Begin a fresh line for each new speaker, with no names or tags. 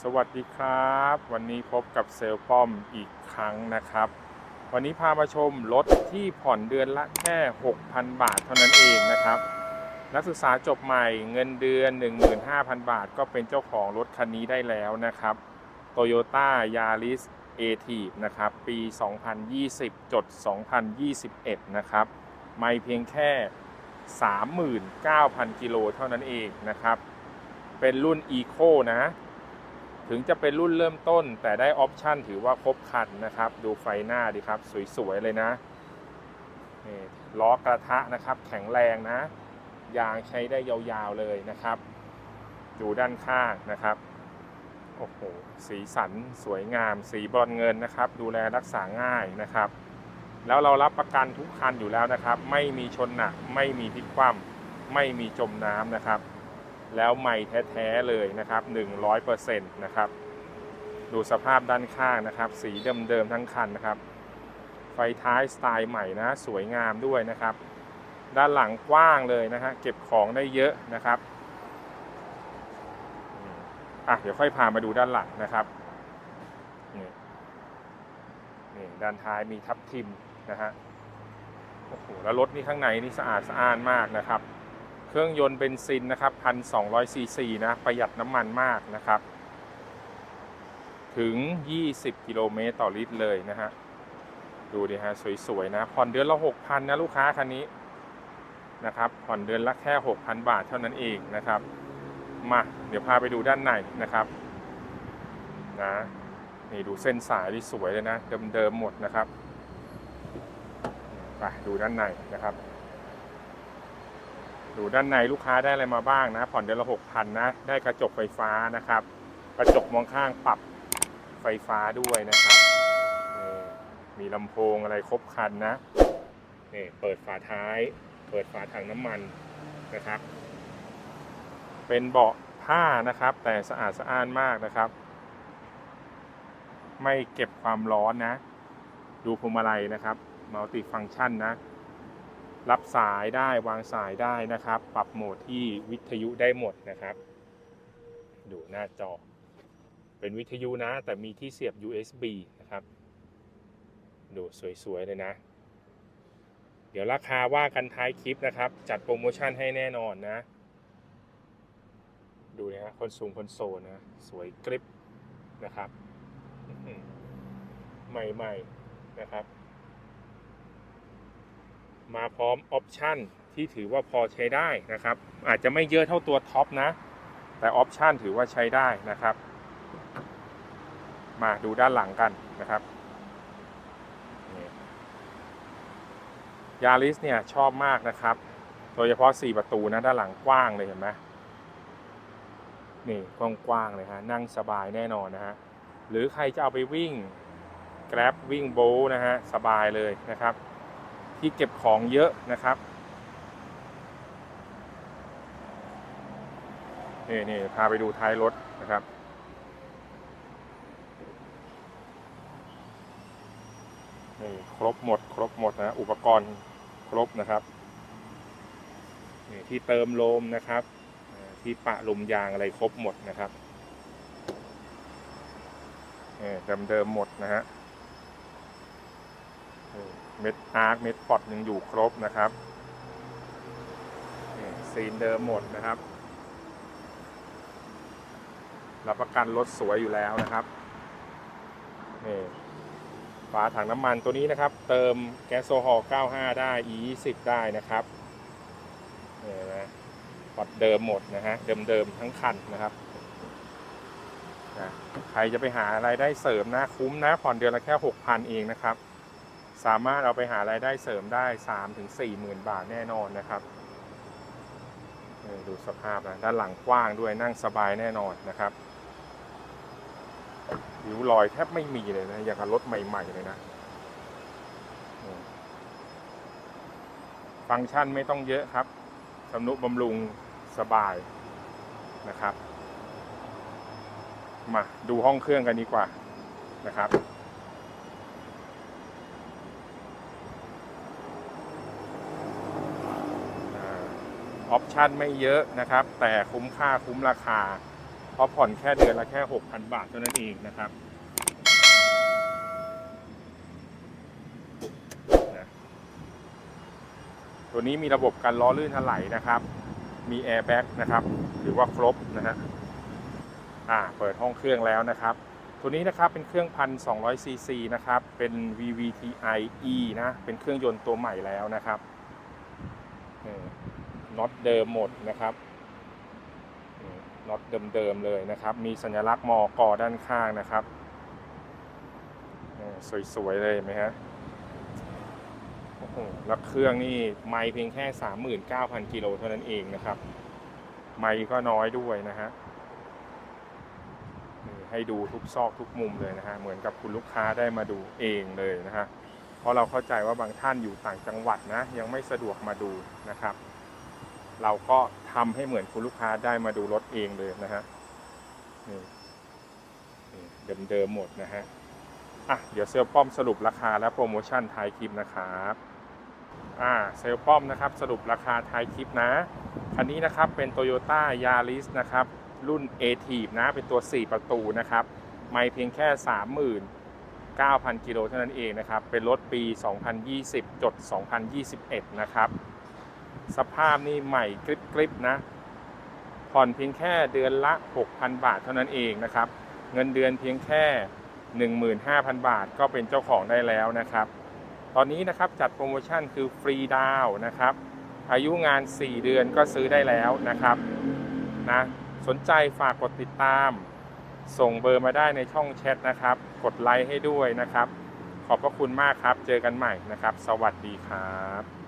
สวัสดีครับ วันนี้พบกับเซลป้อมอีกครั้งนะครับ วันนี้พามาชมรถที่ผ่อนเดือนละแค่ 6,000 บาทเท่านั้นเองนะครับ นักศึกษาจบใหม่เงินเดือน 15,000 บาท ก็เป็นเจ้าของรถคันนี้ได้แล้วนะครับ Toyota Yaris a t i v นะครับ ปี 2020 จด 2021 นะครับ ไม่เพียงแค่ 39,000 กิโลเท่านั้นเองนะครับ เป็นรุ่น Eco นะ ถึงจะเป็นรุ่นเริ่มต้น แต่ได้ออปชันถือว่าครบครันนะครับ ดูไฟหน้าดีครับ สวยๆเลยนะนี่ล้อกระทะนะครับ แข็งแรงนะ ยางใช้ได้ยาวๆเลยนะครับ ดูด้านข้างนะครับโอ้โหสีสันสวยงาม สีบรอนเงินนะครับ ดูแลรักษาง่ายนะครับ แล้วเรารับประกันทุกคันอยู่แล้วนะครับ ไม่มีชนหนัก ไม่มีพลิกคว่ำไม่มีจมน้ำนะครับ แล้วใหม่แท้ๆเลยนะครับ 100%นะครับ ดูสภาพด้านข้างนะครับ สีเดิมๆทั้งคันนะครับ ไฟท้ายสไตล์ใหม่นะ สวยงามด้วยนะครับ ด้านหลังกว้างเลยนะฮะ เก็บของได้เยอะนะครับ อะ เดี๋ยวค่อยพามาดูด้านหลังนะครับ นี่ นี่ด้านท้ายมีทับทิมนะฮะ โอ้โห แล้วรถนี่ข้างในนี่สะอาดสะอ้านมากนะครับ เครื่องยนต์เบนซินนะครับ1,200ซีซีนะประหยัดน้ำมันมากนะครับ ถึง 20 กิโลเมตรต่อลิตรเลยนะฮะ ดูดิฮะ สวย ๆ นะ ผ่อนเดือนละ 6,000 นะ ลูกค้าคันนี้นะครับ ผ่อนเดือนละแค่ 6,000 บาทเท่านั้นเองนะครับ มา เดี๋ยวพาไปดูด้านในนะครับนะนี่ดูเส้นสายที่สวยเลยนะ เดิมๆหมดนะครับ ไปดูด้านในนะครับ ดูด้านในลูกค้าได้อะไรมาบ้างนะ ผ่อนเดือนละหกพันนะ ได้กระจกไฟฟ้านะครับ กระจกมองข้างปรับไฟฟ้าด้วยนะครับ มีลำโพงอะไรครบคันนะนี่เปิดฝาท้าย เปิดฝาถังน้ำมันนะครับ เป็นเบาะผ้านะครับ แต่สะอาดสะอ้านมากนะครับ ไม่เก็บความร้อนนะ ดูพวงมาลัยนะครับมัลติฟัง c t ชันนะ รับสายได้วางสายได้นะครับ ปรับโหมดที่วิทยุได้หมดนะครับ ดูหน้าจอ เป็นวิทยุนะ แต่มีที่เสียบ USB นะครับ ดูสวยๆเลยนะ เดี๋ยวราคาว่ากันท้ายคลิปนะครับ จัดโปรโมชั่นให้แน่นอนนะ ดูนะฮะคอนสูงคอนโซลนะ สวยกริปนะครับ ใหม่ๆนะครับ มาพร้อมออปชันที่ถือว่าพอใช้ได้นะครับ อาจจะไม่เยอะเท่าตัวท็อปนะ แต่ออปชันถือว่าใช้ได้นะครับ มาดูด้านหลังกันนะครับยาริสเนี่ยชอบมากนะครับ โดยเฉพาะ 4 ประตูนะด้านหลังกว้างเลยเห็นไหมนี่กว้างๆเลยฮะนั่งสบายแน่นอนนะฮะหรือใครจะเอาไปวิ่ง Grab วิ่งโบนะฮะสบายเลยนะครับ ที่เก็บของเยอะนะครับนี่นี่พาไปดูท้ายรถนะครับนี่ครบหมด ครบหมดนะอุปกรณ์ครบนะครับนี่ที่เติมลมนะครับที่ปะลมยางอะไรครบหมดนะครับนี่เดิมหมดนะฮะ เม็ดอาร์คเม็ดพอตยังอยู่ครบนะครับซีนเดิมหมดนะครับรับประกันรถสวยอยู่แล้วนะครับนี่ฝาถังน้ำมันตัวนี้นะครับ เติมแก๊สโซฮอล์95 ได้ E20 ได้นะครับนี่นะพอตเดิมหมดนะฮะเดิมๆทั้งคันนะครับนะใครจะไปหาอะไรได้เสริมนะคุ้มนะผ่อนเดือนละแค่ 6,000 เองนะครับ สามารถเอาไปหารายได้เสริมได้3ถึง4หมื่นบาทแน่นอนนะครับดูสภาพนะด้านหลังกว้างด้วยนั่งสบายแน่นอนนะครับริ้วรอยแทบไม่มีเลยนะอย่างกับรถใหม่ ๆ เลยนะ ฟังก์ชันไม่ต้องเยอะครับสำนุบำรุงสบายนะครับ มาดูห้องเครื่องกันดีกว่านะครับ ออปชันไม่เยอะนะครับ แต่คุ้มค่าคุ้มราคา เพราะผ่อนแค่เดือนละแค่ 6,000 บาทเท่านั้นเองนะครับตัวนี้มีระบบการล้อลื่นถลายนะครับ มีแอร์แบ็กนะครับหรือว่าครบนะฮะอ่า เปิดห้องเครื่องแล้วนะครับ ตัวนี้นะครับเป็นเครื่องพันสองซีซีนะครับ เป็น VVTi E นะ เป็นเครื่องยนต์ตัวใหม่แล้วนะครับ น็อตเดิมหมดนะครับน็อตเดิมๆเลยนะครับ มีสัญลักษณ์มอกอด้านข้างนะครับสวยๆเลยไหมฮะโอ้โหแล้วเครื่องนี่ไม่เพียงแค่ 39,000กิโลเท่านั้นเองนะครับ ไม่ก็น้อยด้วยนะฮะให้ดูทุกซอกทุกมุมเลยนะฮะ เหมือนกับคุณลูกค้าได้มาดูเองเลยนะฮะ เพราะเราเข้าใจว่าบางท่านอยู่ต่างจังหวัดนะ ยังไม่สะดวกมาดูนะครับ เราก็ทำให้เหมือนคุณลูกค้าได้มาดูรถเองเลยนะฮะนี่เดิมๆหมดนะฮะอะเดี๋ยวเซลป้อมสรุปราคาและโปรโมชั่นท้ายคลิปนะครับอ่าเซลป้อมนะครับสรุปราคาท้ายคลิปนะ คันนี้นะครับเป็น Toyota Yaris นะครับรุ่น a t i v นะเป็นตัว 4 ประตูนะครับไม่เพียงแค่ 39,000 กิโลเท่านั้นเองนะครับ เป็นรถปี 2020 จด 2021 นะครับ สภาพนี่ใหม่กริบๆนะ ผ่อนเพียงแค่เดือนละ 6,000 บาทเท่านั้นเองนะครับ เงินเดือนเพียงแค่ 15,000 บาทก็เป็นเจ้าของได้แล้วนะครับ ตอนนี้นะครับจัดโปรโมชั่นคือฟรีดาวน์นะครับ อายุงาน 4 เดือนก็ซื้อได้แล้วนะครับนะสนใจฝากกดติดตาม ส่งเบอร์มาได้ในช่องแชทนะครับ กดไลค์ให้ด้วยนะครับ ขอบพระคุณมากครับ เจอกันใหม่นะครับ สวัสดีครับ